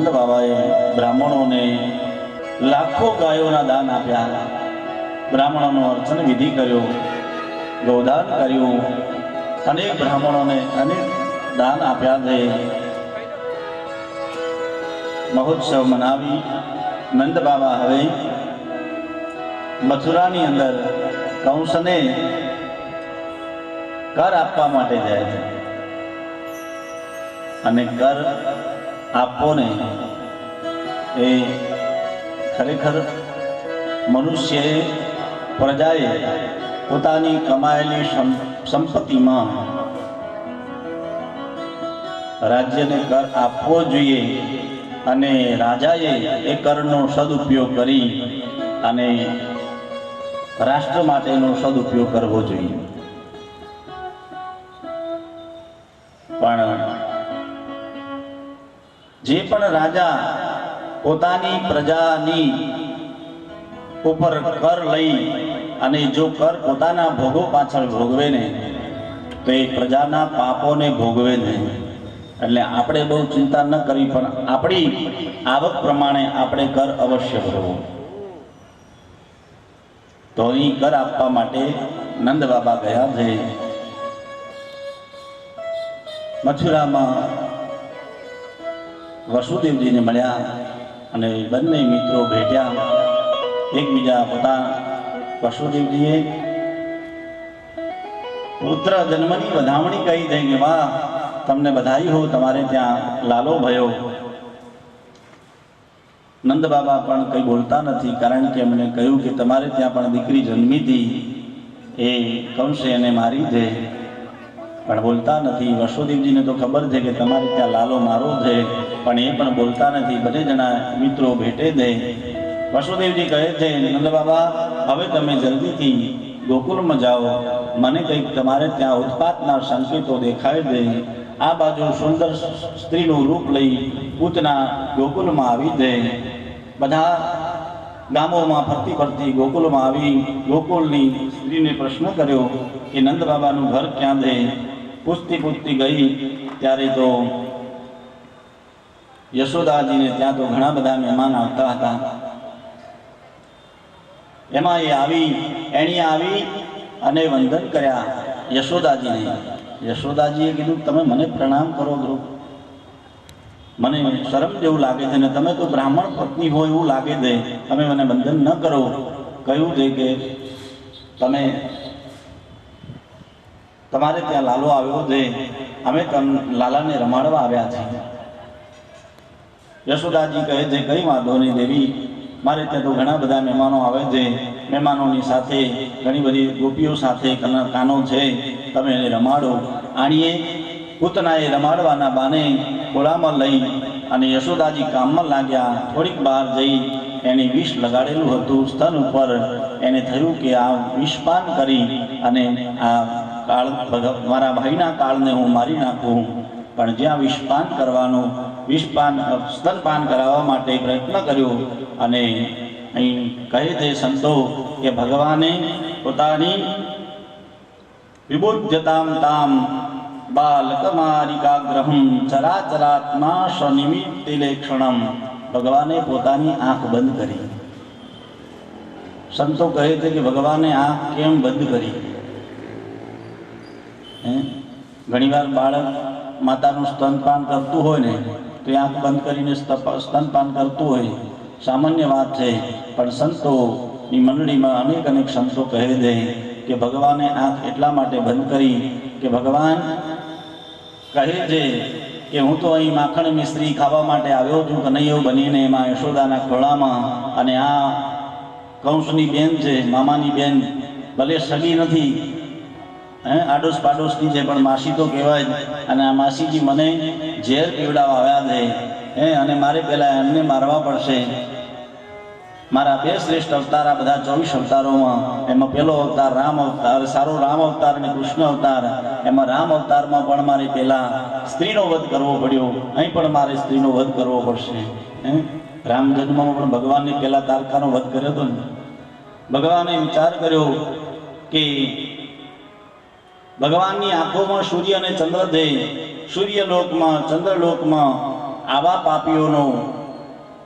નંદ બાબાએ બ્રાહ્મણોને લાખો ગાયોના દાન આપ્યા. બ્રાહ્મણોનો અર્ચન વિધિ કર્યો, ગૌદાન કર્યું. અનેક બ્રાહ્મણોને અનેક દાન આપ્યા છે. મહોત્સવ મનાવી, નંદ બાબા હવે મથુરાની અંદર કંસને કર આપવા માટે જાય છે. અને કર આપવો ને એ ખરેખર મનુષ્યએ પ્રજાએ પોતાની કમાયેલી સંપત્તિમાં રાજ્યને કર આપવો જોઈએ અને રાજાએ એ કરનો સદુપયોગ કરી અને રાષ્ટ્ર માટેનો સદુપયોગ કરવો જોઈએ. પણ જે પણ રાજા પોતાની પ્રજાની ઉપર કર લઈ અને જો કર પોતાના ભોગો પાછળ ભોગવે ને, તો એ પ્રજાના પાપોને ભોગવે નહીં એટલે આપણે બહુ ચિંતા ન કરવી, પણ આપણી આવક પ્રમાણે આપણે કર અવશ્ય ભરવો. તો અહીં કર આપવા માટે નંદ બાબા ગયા છે. મથુરામાં વસુદેવજીને મળ્યા અને બંને મિત્રો ભેટ્યા. એકબીજા પોતા વસુદેવજીએ પુત્ર જન્મની વધામણી કહી દઈ કે, વાહ, તમને બધાઈ હો, તમારે ત્યાં લાલો ભયો. નંદ બાબા પણ કંઈ બોલતા નથી, કારણ કે એમણે કહ્યું કે, તમારે ત્યાં પણ દીકરી જન્મી હતી એ કંસે એને મારી છે પણ બોલતા નથી. વસુદેવજીને તો ખબર છે કે, તમારે ત્યાં લાલો મારો છે. પણ એ પણ બોલતા નથી. બધે જણા મિત્રો ભેટે દે. વસુદેવજી કહે છે, નંદ બાબા, હવે તમે જલ્દીથી ગોકુલમાં જાઓ. મને કંઈક તમારે ત્યાં ઉત્પાતના સંકેતો દેખાય દે. આ બાજુ સુંદર સ્ત્રીનું રૂપ લઈ પૂતના ગોકુલમાં આવી જાય બધા ગામોમાં ફરતી ફરતી ગોકુલમાં આવી ગોકુલની સ્ત્રીને પ્રશ્ન કર્યો કે, નંદ બાબાનું ઘર ક્યાં દે? પૂછતી પૂછતી ગઈ. ત્યારે તો યશોદાજીને ત્યાં તો ઘણા બધા મહેમાન આવતા હતા. એમાં એ આવી, એણી આવી અને વંદન કર્યા યશોદાજીને. યશોદાજીએ કીધું, તમે મને પ્રણામ કરો ધ્રુવ મને શરમ જેવું લાગે છે ને તમે તો બ્રાહ્મણ પત્ની હોય એવું લાગે છે. તમે મને વંદન ન કરો. કહ્યું છે કે, તમે, તમારે ત્યાં લાલો આવ્યો છે. અમે તમ, લાલાને રમાડવા આવ્યા છીએ. યશોદાજી કહે છે, કઈ વાંધો નહીં દેવી, મારે ત્યાં તો ઘણા બધા મહેમાનો આવે છે. મહેમાનોની સાથે ઘણી બધી ગોપીઓ સાથે કન- છે. તમે એને રમાડો. આણીએ, પૂતનાએ રમાડવાના બાને ખોળામાં લઈ અને યશોદાજી કામમાં લાગ્યા. થોડીક બહાર જઈ એને વિષ લગાડેલું હતું. સ્તન ઉપર એને થયું કે આ વિષપાન કરી અને આ કાળ મારા ભાઈના કાળને હું મારી નાખું. પણ જ્યાં વિષપાન કરવાનું વિષપાન, સ્તનપાન કરાવવા માટે પ્રયત્ન કર્યો અને અહીં કહે છે સંતો કે ભગવાને પોતાની વિબુદ્ધતામ તામ બાલકમારિકાગ્રહમ ચરાચરાત્મા સ્વનિમિત્તિલેક્ષણમ. ભગવાને પોતાની આંખ બંધ કરી. સંતો કહે છે કે ભગવાને આંખ કેમ બંધ કરી? ઘણીવાર બાળક માતાનું સ્તનપાન કરતું હોય ને એ આંખ બંધ કરીને સ્તનપાન કરતું હોય, સામાન્ય વાત છે. પણ સંતોની મંડળીમાં અનેક અનેક સંતો કહે છે કે ભગવાને આંખ એટલા માટે બંધ કરી કે ભગવાન કહે છે કે હું તો અહીં માખણ મિશ્રી ખાવા માટે આવ્યો છું, કનૈયો બનીને એમાં યશોદાના ખોળામાં અને આ કંસની બેન છે, મામાની બેન. ભલે સગી નથી હે આડોશ પાડોશની છે પણ માસી તો કહેવાય, અને આ માસીજી મને ઝેર પીવડાવવા આવ્યા છે. હે, અને મારે પહેલાં એમને મારવા પડશે. મારા બે શ્રેષ્ઠ અવતાર આ બધા ચોવીસ અવતારોમાં. એમાં પહેલો અવતાર રામ અવતાર, સારો રામ અવતાર અને કૃષ્ણ અવતાર. એમાં રામ અવતારમાં પણ મારે પહેલા સ્ત્રીનો વધ કરવો પડ્યો. અહીં પણ મારે સ્ત્રીનો વધ કરવો પડશે. હે, રામ જન્મમાં પણ ભગવાનને પહેલા તારકાનો વધ કર્યો હતો ને. ભગવાને વિચાર કર્યો કે ભગવાનની આંખોમાં સૂર્ય અને ચંદ્ર છે. સૂર્યલોકમાં, ચંદ્રલોકમાં આવા પાપીઓનો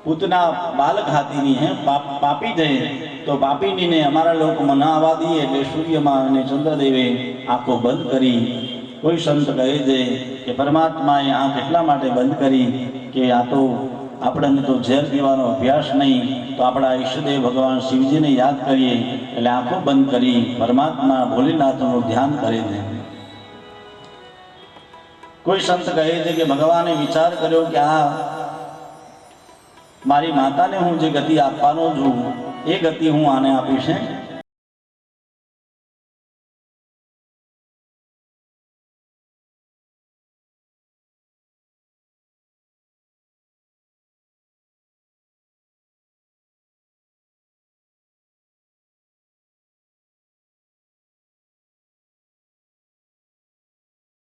પૂતના બાલક હાથીની હે, પાપ- છે. તો પાપીનીને અમારા લોકમાં ન આવવા દઈએ એટલે સૂર્યમાં અને ચંદ્રદેવે આંખો બંધ કરી. કોઈ સંત કહે છે કે પરમાત્માએ આંખ એટલા માટે બંધ કરી કે આ તો આપણને તો ઝેર પીવાનો અભ્યાસ નહીં, તો આપણા ઈષ્ટદેવ ભગવાન શિવજીને યાદ કરીએ, એટલે આંખો બંધ કરી પરમાત્મા ભોલેનાથનું ધ્યાન કરે છે કોઈ સંત કહે છે કે ભગવાને વિચાર કર્યો કે આ મારી માતાને હું જે ગતિ આપવાનો છું, એ ગતિ હું આને આપીશ.